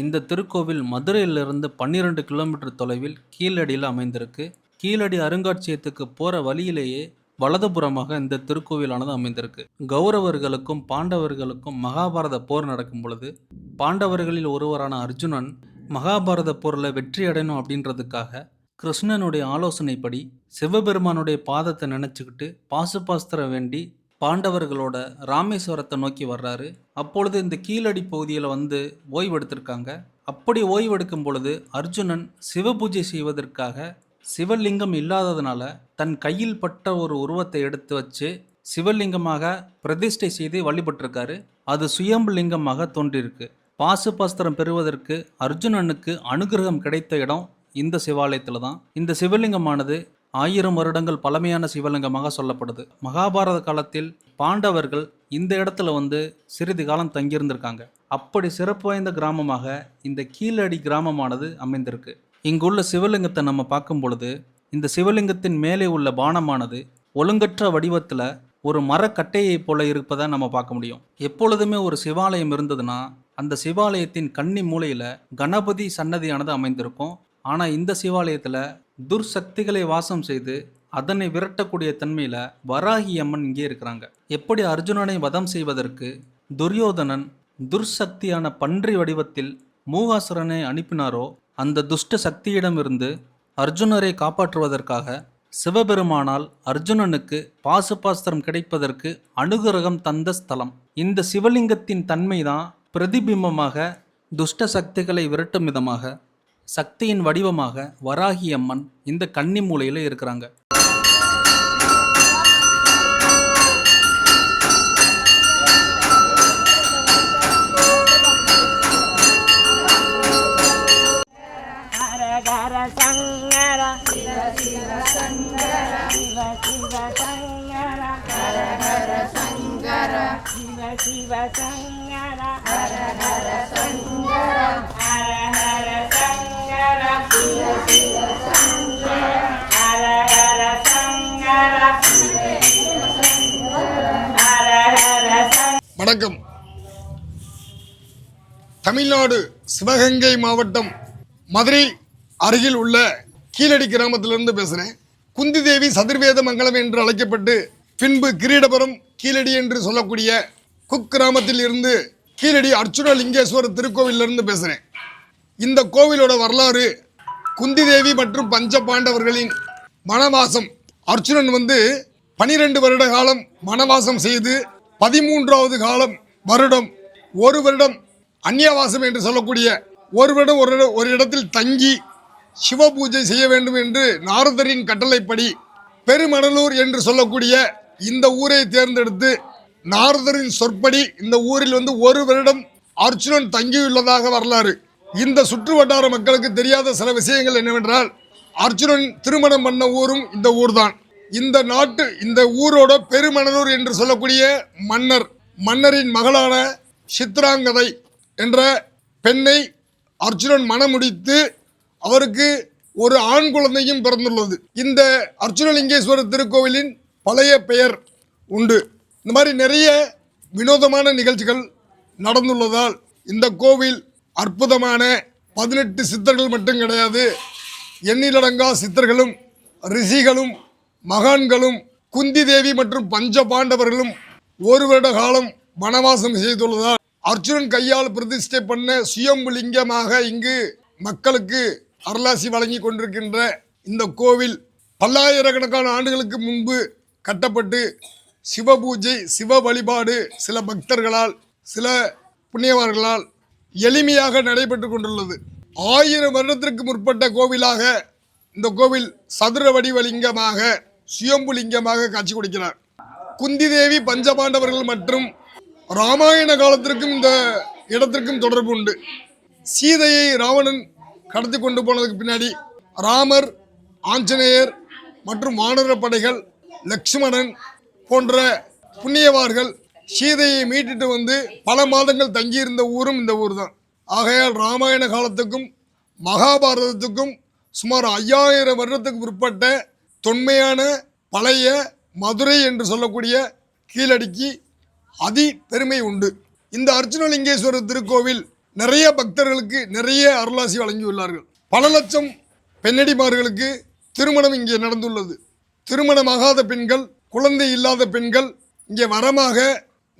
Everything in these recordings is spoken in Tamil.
இந்த திருக்கோவில் மதுரையிலிருந்து பன்னிரெண்டு கிலோமீட்டர் தொலைவில் கீழடியில் அமைந்திருக்கு. கீழடி அருங்காட்சியகத்துக்கு போகிற வழியிலேயே வலதுபுறமாக இந்த திருக்கோவிலானது அமைந்திருக்கு. கௌரவர்களுக்கும் பாண்டவர்களுக்கும் மகாபாரத போர் நடக்கும் பொழுது பாண்டவர்களில் ஒருவரான அர்ஜுனன் மகாபாரத போரில் வெற்றி அடையணும் அப்படின்றதுக்காக கிருஷ்ணனுடைய ஆலோசனைப்படி சிவபெருமானுடைய பாதத்தை நினச்சிக்கிட்டு பாசுபாஸ்திரம் வேண்டி பாண்டவர்களோட ராமேஸ்வரத்தை நோக்கி வர்றாரு. அப்பொழுது இந்த கீழடி பகுதியில் வந்து ஓய்வெடுத்திருக்காங்க. அப்படி ஓய்வெடுக்கும் பொழுது அர்ஜுனன் சிவபூஜை செய்வதற்காக சிவலிங்கம் இல்லாததுனால தன் கையில் பட்ட ஒரு உருவத்தை எடுத்து வச்சு சிவலிங்கமாக பிரதிஷ்டை செய்து வழிபட்டிருக்காரு. அது சுயம்பு லிங்கமாக தோன்றியிருக்கு பாசுபாஸ்திரம் பெறுவதற்கு அர்ஜுனனுக்கு அனுகிரகம் கிடைத்த இடம் இந்த சிவாலயத்தில் தான். இந்த சிவலிங்கமானது ஆயிரம் வருடங்கள் பழமையான சிவலிங்கமாக சொல்லப்படுது. மகாபாரத காலத்தில் பாண்டவர்கள் இந்த இடத்துல வந்து சிறிது காலம் தங்கியிருந்திருக்காங்க. அப்படி சிறப்பு வாய்ந்த கிராமமாக இந்த கீழடி கிராமமானது அமைந்திருக்கு. இங்குள்ள சிவலிங்கத்தை நம்ம பார்க்கும் பொழுது இந்த சிவலிங்கத்தின் மேலே உள்ள பானமானது ஒழுங்கற்ற வடிவத்தில் ஒரு மரக்கட்டையைப் போல இருப்பதை நம்ம பார்க்க முடியும். எப்பொழுதுமே ஒரு சிவாலயம் இருந்ததுன்னா அந்த சிவாலயத்தின் கன்னி மூலையில் கணபதி சன்னதியானது அமைந்திருக்கும். ஆனால் இந்த சிவாலயத்தில் துர்சக்திகளை வாசம் செய்து அதனை விரட்டக்கூடிய தன்மையில் வராகி அம்மன் இங்கே இருக்கிறாங்க. எப்படி அர்ஜுனனை வதம் செய்வதற்கு துரியோதனன் துர்சக்தியான பன்றி வடிவத்தில் மூகாசுரனை அனுப்பினாரோ அந்த துஷ்ட சக்தியிடமிருந்து அர்ஜுனரை காப்பாற்றுவதற்காக சிவபெருமானால் அர்ஜுனனுக்கு பாசுபாஸ்திரம் கிடைப்பதற்கு அனுகிரகம் தந்த ஸ்தலம். இந்த சிவலிங்கத்தின் தன்மைதான் பிரதிபிம்பமாக துஷ்ட சக்திகளை விரட்டும் விதமாக சக்தியின் வடிவமாக வராகி அம்மன் இந்த கன்னி மூலையில் இருக்கிறாங்க. ஹர சங்கர சிவ சிவ சங்கர சிவ சிவ சங்கர ஹர ஹர சங்கர ஹர ஹர வணக்கம். தமிழ்நாடு சிவகங்கை மாவட்டம் மதுரை அருகில் உள்ள கீழடி கிராமத்திலிருந்து பேசுகிறேன் குந்தி தேவி சதுர்வேத மங்கலம் என்று அழைக்கப்பட்டு பின்பு கிரீடபுரம் கீழடி என்று சொல்லக்கூடிய குக் கிராமத்தில் இருந்து கீழடி அர்ச்சுன லிங்கேஸ்வரர் திருக்கோவிலிருந்து பேசுகிறேன் இந்த கோவிலோட வரலாறு குந்தி தேவி மற்றும் பஞ்ச பாண்டவர்களின் மனவாசம். அர்ச்சுனன் வந்து பனிரெண்டு வருட காலம் மனவாசம் செய்து பதிமூன்றாவது காலம் வருடம் ஒரு வருடம் அந்நியவாசம் என்று சொல்லக்கூடிய ஒரு வருடம் ஒரு ஒரு இடத்தில் தங்கி சிவ பூஜை செய்ய வேண்டும் என்று நாரதரின் கட்டளைப்படி பெருமடலூர் என்று சொல்லக்கூடிய இந்த ஊரை தேர்ந்தெடுத்து நாரதரின் சொற்படி இந்த ஊரில் வந்து ஒரு வருடம் அர்ச்சுனன் தங்கியுள்ளதாக வரலாறு. இந்த சுற்று வட்டார மக்களுக்கு தெரியாத சில விஷயங்கள் என்னவென்றால் அர்ச்சுனன் திருமணம் பண்ண ஊரும் இந்த ஊர்தான். இந்த நாட்டு இந்த ஊரோட பெருமணலூர் என்று சொல்லக்கூடிய மன்னர் மன்னரின் மகளான சித்ராங்கதை என்ற பெண்ணை அர்ச்சுனன் மணமுடித்து அவருக்கு ஒரு ஆண் குழந்தையும் பிறந்துள்ளது. இந்த அர்ஜுனலிங்கேஸ்வரர் திருக்கோவிலின் பழைய பெயர் உண்டு. இந்த மாதிரி நிறைய வினோதமான நிகழ்ச்சிகள் நடந்துள்ளதால் இந்த கோவில் அற்புதமான பதினெட்டு சித்தர்கள் மட்டும் கிடையாது. எண்ணிலடங்கா சித்தர்களும் ரிஷிகளும் மகான்களும் குந்தி தேவி மற்றும் பஞ்ச பாண்டவர்களும் ஒரு வருட காலம் வனவாசம் செய்துள்ளதால் அர்ஜுனன் கையால் பிரதிஷ்டை பண்ண சுயம்பு லிங்கமாக இங்கு மக்களுக்கு அருளாசி வழங்கி கொண்டிருக்கின்ற இந்த கோவில் பல்லாயிரக்கணக்கான ஆண்டுகளுக்கு முன்பு கட்டப்பட்டு சிவ பூஜை சிவ வழிபாடு சில பக்தர்களால் சில புண்ணியவார்களால் எளிமையாக நடைபெற்று கொண்டுள்ளது. ஆயிரம் வருடத்திற்கு முற்பட்ட கோவிலாக இந்த கோவில் சதுர வடிவலிங்கமாக சுயம்பு லிங்கமாக காட்சி கொடுக்கிறார். குந்தி தேவி பஞ்சபாண்டவர்கள் மற்றும் ராமாயண காலத்திற்கும் இந்த இடத்திற்கும் தொடர்பு உண்டு. சீதையை ராவணன் கடத்தி கொண்டு போனதுக்கு பின்னாடி ராமர் ஆஞ்சநேயர் மற்றும் வானர படைகள் லக்ஷ்மணன் போன்ற புண்ணியவார்கள் சீதையை மீட்டுட்டு வந்து பல மாதங்கள் தங்கியிருந்த ஊரும் இந்த ஊர் தான் ஆகையால் ராமாயண காலத்துக்கும் மகாபாரதத்துக்கும் சுமார் ஐயாயிரம் வருடத்துக்கு முற்பட்ட தொன்மையான பழைய மதுரை என்று சொல்லக்கூடிய கீழடிக்கு அதி பெருமை உண்டு. இந்த அர்ச்சுனலிங்கேஸ்வரர் திருக்கோவில் நிறைய பக்தர்களுக்கு நிறைய அருளாசி வழங்கியுள்ளார்கள். பல லட்சம் பெண்ணடிமார்களுக்கு திருமணம் இங்கே நடந்துள்ளது. திருமணமாகாத பெண்கள் குழந்தை இல்லாத பெண்கள் இங்கே வரமாக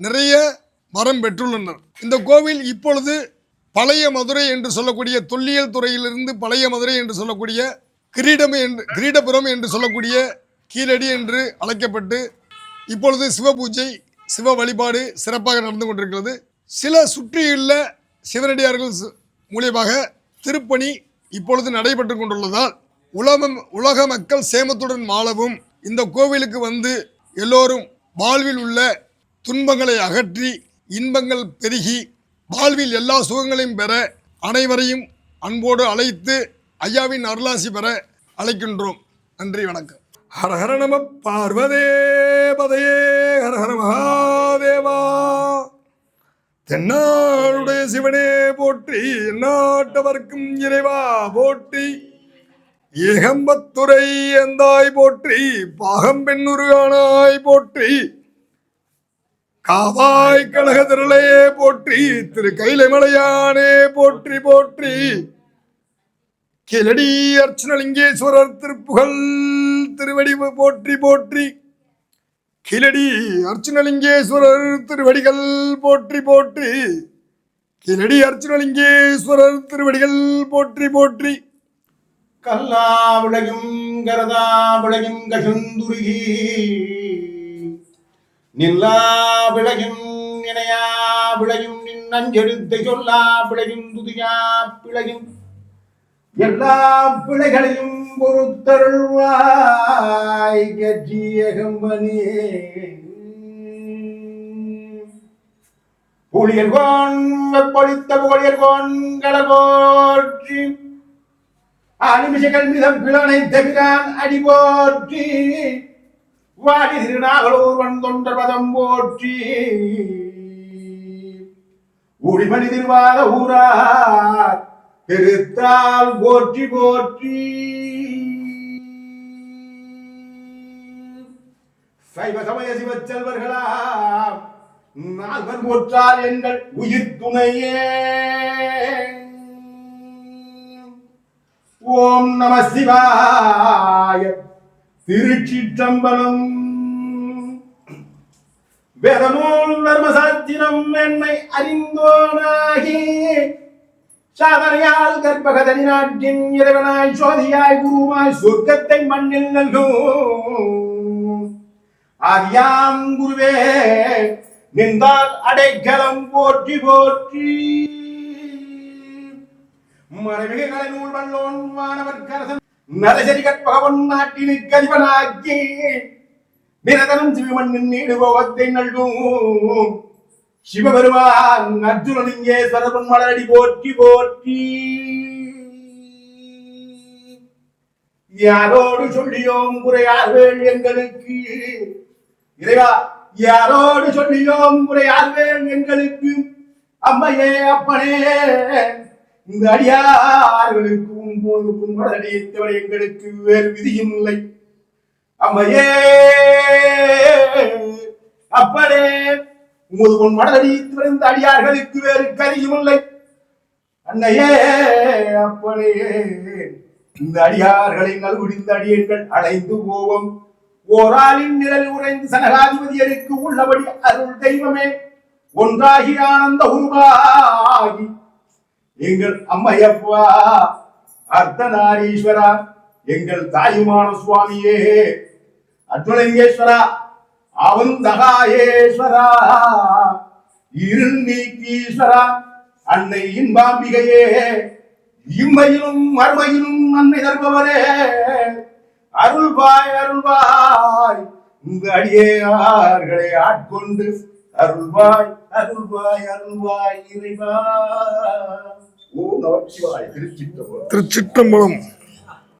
நிறைய வரம் பெற்றுள்ளனர். இந்த கோவில் இப்பொழுது பழைய மதுரை என்று சொல்லக்கூடிய தொல்லியல் துறையிலிருந்து பழைய மதுரை என்று சொல்லக்கூடிய கிரீடம் என்று கிரீடபுரம் என்று சொல்லக்கூடிய கீழடி என்று அழைக்கப்பட்டு இப்பொழுது சிவபூஜை சிவ வழிபாடு சிறப்பாக நடந்து கொண்டிருக்கிறது. சில சுற்றியுள்ள சிவனடியார்கள் சு- மூலியமாக திருப்பணி இப்பொழுது நடைபெற்று கொண்டுள்ளதால் உலகம் உலக மக்கள் சேமத்துடன் வாழவும் இந்த கோவிலுக்கு வந்து எல்லோரும் வாழ்வில் உள்ள துன்பங்களை அகற்றி இன்பங்கள் பெருகி வாழ்வில் எல்லா சுகங்களையும் பெற அனைவரையும் அன்போடு அழைத்து ஐயாவின் அருளாசி பெற அழைக்கின்றோம். நன்றி வணக்கம். ஹரஹர நம பார்வதே பதையே ஹரஹர மகாதேவா. தென்னாளுடைய சிவனே போற்றி நாட்டவர்க்கும் இறைவா போற்றி. ஏகம்பத்துறை எந்தாய் போற்றி பாகம்பெண்ணுருகானாய் போற்றி. காவாய் கழக திரளையே போற்றி திரு கைலைமலையானே போற்றி போற்றி. கிளடி அர்ச்சனலிங்கேஸ்வரர் திருப்புகழ் திருவடி போற்றி போற்றி. கிளடி அர்ச்சனலிங்கேஸ்வரர் திருவடிகள் போற்றி போற்றி. கிளடி அர்ச்சனலிங்கேஸ்வரர் திருவடிகள் போற்றி போற்றி. கல்லா விளையும் கரதா விளையும் கசுந்துருகி நில்லா விளையும் இணையா விளையும் நின்னஞ்செழுத்தை சொல்லா விளையும் துதியா பிழையும் எல்லா பிழைகளையும் பொறுத்தருள்வாய் கஜியகம்பனே புலியர்கோன் வெப்பொழித்த புகழியர்கோன் கடகோற்றி அனிமிஷங்கள் மிதம் பிளனை தவிரான் அடி போற்றி வாடி திருநாகலூர் வன் தொண்டர் பதம் போற்றி. ஊழிமணி திருவார ஊரார் பெருத்தால் போற்றி போற்றி. சைவ சமய சிவச் செல்வர்களாம் நால்வர் போற்றால் எங்கள் உயிர் துணையே. ஓம் நம சிவாய திருச்சிற்றம்பலம் வேதநூல் தர்மசாத்திரம் என்னை அறிந்தோனாகி சாதனையால் கற்பகதனி நாட்டின் இறைவனாய் சோதியாய் குருவாய் சொர்க்கத்தை மண்ணில் நல்கும் ஆதியாம் குருவே நின்றால் அடைக்கலம் போற்றி போற்றி மறைமிகு கலைநூல் வல்லோன் வானவர் கரசன் நரசரி கற்பகவன் நாட்டினுக்கு அதிபனாக்கி நிரதனம் சிவமண்ணின் நீடு போகத்தை நல்கும். சிவபெருமான் அர்ஜுனலிங்கே சரவன் மலரடி போற்றி போற்றி. யாரோடு சொல்லியோம் குறையார்வேள் எங்களுக்கு? இறைவா யாரோடு சொல்லியோம் குறையார்வேள் எங்களுக்கு? அம்மையே அப்பனே இந்த அடியார்களுக்கு உன் போது உன் மலரடியத்தவரை எங்களுக்கு வேறு விதியும் இல்லை. அம்மையே! அப்பனே! உமது உன் மனதடி விழுந்த அடியார்களுக்கு வேறு கரியும் இல்லை. அன்னையே! அப்பனே! இந்த அடியார்களை நல்குடிந்த அடியங்கள் அலைந்து போவோம். ஓராளின் நிழல் உறைந்து சனகாதிபதியருக்கு உள்ளபடி அருள் தெய்வமே! ஒன்றாகி ஆனந்த உருவாகி. எங்கள் அம்மையப்பா! அர்த்தநாரீஸ்வரா எங்கள் தாயுமான சுவாமியே. அர்ஜுனலிங்கேஸ்வரா அவந்தகாயேஸ்வரா. இருள் நீக்கீஸ்வரா அன்னை இன்பாம்பிகையே. இம்மையிலும் மறுமையிலும் அன்னை தருபவரே. அருள்பாய் அருள்வாய் உங்க அடியார்களை ஆட்கொண்டு அருள்வாய் அருள்வாய் அருள்வாய் இறைவா. திருச்சிற்றம்பலம்